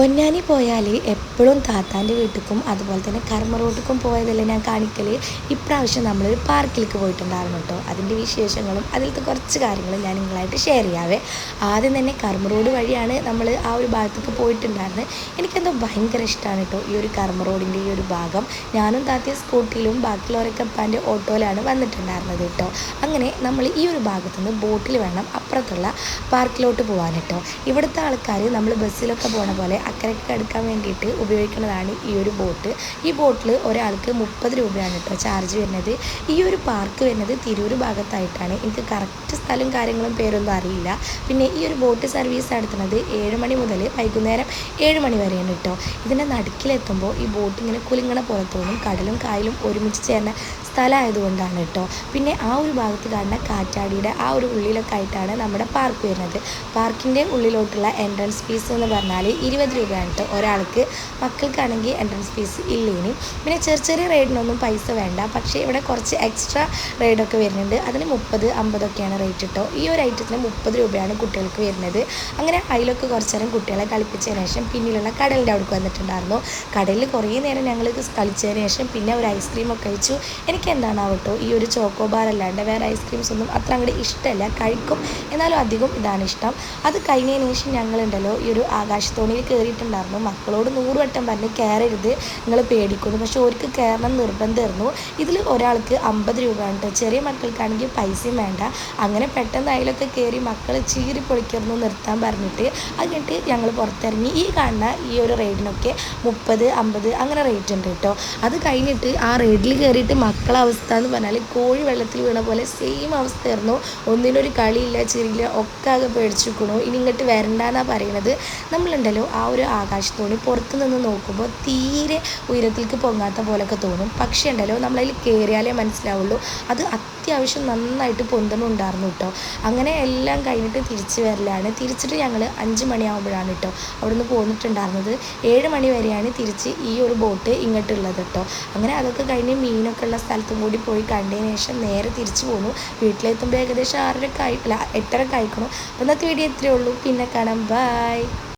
പൊന്നാനി പോയാൽ എപ്പോഴും താത്താന്റെ വീട്ടിലും അതുപോലെ തന്നെ കർമ്മ റോട്ടിക്കും പോയതല്ലേ ഞാൻ കാണിക്കൽ ഇപ്രാവശ്യം നമ്മളൊരു പാർക്കിലേക്ക് പോയിട്ടുണ്ടായിരുന്നു കേട്ടോ അതിന്റെ വിശേഷങ്ങളും അതിലത്തെ കുറച്ച് കാര്യങ്ങളും ഞാൻ നിങ്ങളായിട്ട് ഷെയർ ചെയ്യാവേ. ആദ്യം തന്നെ കർമ്മ റോഡ് വഴിയാണ് നമ്മൾ ആ ഒരു ഭാഗത്തേക്ക് പോയിട്ടുണ്ടായിരുന്നത് എനിക്കെന്തോ ഭയങ്കര ഇഷ്ടമാണ് കേട്ടോ ഈ ഒരു കർമ്മ റോഡിന്റെ ഈ ഒരു ഭാഗം. ഞാനും താത്തിയ സ്കൂട്ടിയിലും ബാക്കിയുള്ളവരൊക്കെ അപ്പാന്റെ ഓട്ടോയിലാണ് വന്നിട്ടുണ്ടായിരുന്നത് കേട്ടോ അങ്ങനെ നമ്മൾ ഈ ഒരു ഭാഗത്തുനിന്ന് ബോട്ടിൽ വേണം അപ്പുറത്തുള്ള പാർക്കിലോട്ട് പോകാൻ കേട്ടോ ഇവിടുത്തെ ആൾക്കാർ നമ്മൾ ബസ്സിലൊക്കെ പോണ പോലെ അക്കരയ്ക്ക് കടക്കാൻ വേണ്ടിയിട്ട് ഉപയോഗിക്കുന്നതാണ് ഈ ഒരു ബോട്ട്. ഈ ബോട്ടിൽ ഒരാൾക്ക് മുപ്പത് രൂപയാണ് കേട്ടോ ചാർജ് വരുന്നത്. ഈ ഒരു പാർക്ക് വരുന്നത് തിരൂർ ഭാഗത്തായിട്ടാണ്. എനിക്ക് കറക്റ്റ് സ്ഥലം കാര്യങ്ങളും പേരൊന്നും അറിയില്ല. പിന്നെ ഈ ഒരു ബോട്ട് സർവീസ് നടത്തുന്നത് ഏഴ് മണി മുതൽ വൈകുന്നേരം ഏഴ് മണി വരെയാണ് കേട്ടോ ഇതിന്റെ നടുക്കിലെത്തുമ്പോൾ ഈ ബോട്ട് ഇങ്ങനെ കുലുങ്ങണ പോലെ തോന്നും. കടലും കായലും ഒരുമിച്ച് ചേർന്ന സ്ഥലമായതുകൊണ്ടാണ് കേട്ടോ പിന്നെ ആ ഒരു ഭാഗത്ത് കാണുന്ന കാറ്റാടിയുടെ ആ ഒരു ഉള്ളിലൊക്കെ ആയിട്ടാണ് നമ്മുടെ പാർക്ക് വരുന്നത്. പാർക്കിന്റെ ഉള്ളിലോട്ടുള്ള എൻട്രൻസ് ഫീസ് എന്ന് പറഞ്ഞാൽ ഇരുപത് രൂപയാണ് കേട്ടോ ഒരാൾക്ക് മക്കൾക്കാണെങ്കിൽ എൻട്രൻസ് ഫീസ് ഇല്ലേനി. പിന്നെ ചെറിയ ചെറിയ റൈഡിനൊന്നും പൈസ വേണ്ട. പക്ഷേ ഇവിടെ കുറച്ച് എക്സ്ട്രാ റൈഡൊക്കെ വരുന്നുണ്ട്. അതിന് മുപ്പത് അമ്പതൊക്കെയാണ് റേറ്റ് കേട്ടോ ഈ ഒരു ഐറ്റത്തിന് മുപ്പത് രൂപയാണ് കുട്ടികൾക്ക് വരുന്നത്. അങ്ങനെ അതിലൊക്കെ കുറച്ച് നേരം കുട്ടികളെ കളിപ്പിച്ചതിന് ശേഷം പിന്നിലുള്ള കടലിന്റെ അവിടേക്ക് വന്നിട്ടുണ്ടായിരുന്നു. കടലിൽ കുറേ നേരം ഞങ്ങൾ കളിച്ചതിന് ശേഷം പിന്നെ ഒരു ഐസ്ക്രീമൊക്കെ കഴിച്ചു. എനിക്ക് എന്താണാവട്ടോ ഈ ഒരു ചോക്കോ ബാർ അല്ലാണ്ട് വേറെ ഐസ്ക്രീംസ് ഒന്നും അത്ര അങ്ങോട്ട് ഇഷ്ടമല്ല കഴിക്കും. എന്നാലും അധികം ഇതാണ് ഇഷ്ടം. അത് കഴിഞ്ഞതിന് ശേഷം ഞങ്ങളുണ്ടല്ലോ ഈ ഒരു ആകാശത്തോണിയിൽ കയറിയിട്ടുണ്ടായിരുന്നു മക്കളോട് നൂറ് വട്ടം പറഞ്ഞ് കയറരുത് നിങ്ങൾ പേടിക്കുന്നു. പക്ഷെ അവർക്ക് കയറണം നിർബന്ധമായിരുന്നു. ഇതിൽ ഒരാൾക്ക് അമ്പത് രൂപ കേട്ടോ ചെറിയ മക്കൾക്കാണെങ്കിൽ പൈസയും വേണ്ട. അങ്ങനെ പെട്ടെന്ന് അതിലൊക്കെ കയറി മക്കൾ ചീറി പൊളിക്കുന്നു നിർത്താൻ പറഞ്ഞിട്ട് കഴിഞ്ഞിട്ട് ഞങ്ങൾ പുറത്തിറങ്ങി. ഈ കാണുന്ന ഈ ഒരു റൈഡിനൊക്കെ മുപ്പത് അമ്പത് അങ്ങനെ റേറ്റ് ഉണ്ട് കേട്ടോ അത് കഴിഞ്ഞിട്ട് ആ റൈഡിൽ കയറിയിട്ട് മക്കളെ അവസ്ഥ എന്ന് പറഞ്ഞാൽ കോഴി വെള്ളത്തിൽ വീണ പോലെ സെയിം അവസ്ഥയായിരുന്നു. ഒന്നിനൊരു കളിയില്ല ചിരിയില്ല ഒക്കെ ആകെ പേടിച്ചിരിക്കണു ഇനി ഇങ്ങോട്ട് വരണ്ടെന്നാണ് പറയണത്. നമ്മളുണ്ടല്ലോ ആ ഒരു ആകാശത്തോണി പുറത്തു നിന്ന് നോക്കുമ്പോൾ തീരെ ഉയരത്തിലേക്ക് പൊങ്ങാത്ത പോലൊക്കെ തോന്നും. പക്ഷേ ഉണ്ടല്ലോ നമ്മളതിൽ കയറിയാലേ മനസ്സിലാവുള്ളൂ. അത് അത്യാവശ്യം നന്നായിട്ട് പൊന്തണുണ്ടായിരുന്നു കേട്ടോ. അങ്ങനെ എല്ലാം കഴിഞ്ഞിട്ട് തിരിച്ച് വരലാണ്. തിരിച്ചിട്ട് ഞങ്ങൾ അഞ്ച് മണിയാകുമ്പോഴാണ് കേട്ടോ അവിടെ നിന്ന് പോന്നിട്ടുണ്ടായിരുന്നത്. ഏഴ് മണി വരെയാണ് തിരിച്ച് ഈ ഒരു ബോട്ട് ഇങ്ങോട്ടുള്ളത് കേട്ടോ. അങ്ങനെ അതൊക്കെ കഴിഞ്ഞ് മീനൊക്കെ ഉള്ള സ്ഥലത്തും കൂടി പോയി കണ്ടതിന് ശേഷം നേരെ തിരിച്ചു പോന്നു. വീട്ടിലെത്തുമ്പോൾ ഏകദേശം ആറരക്കായി അല്ല എട്ടരക്ക് അയക്കണം അപ്പോൾ ഇന്നത്തെ വീഡിയോ ഇത്രയേ ഉള്ളൂ. പിന്നെ കാണാം. ബൈ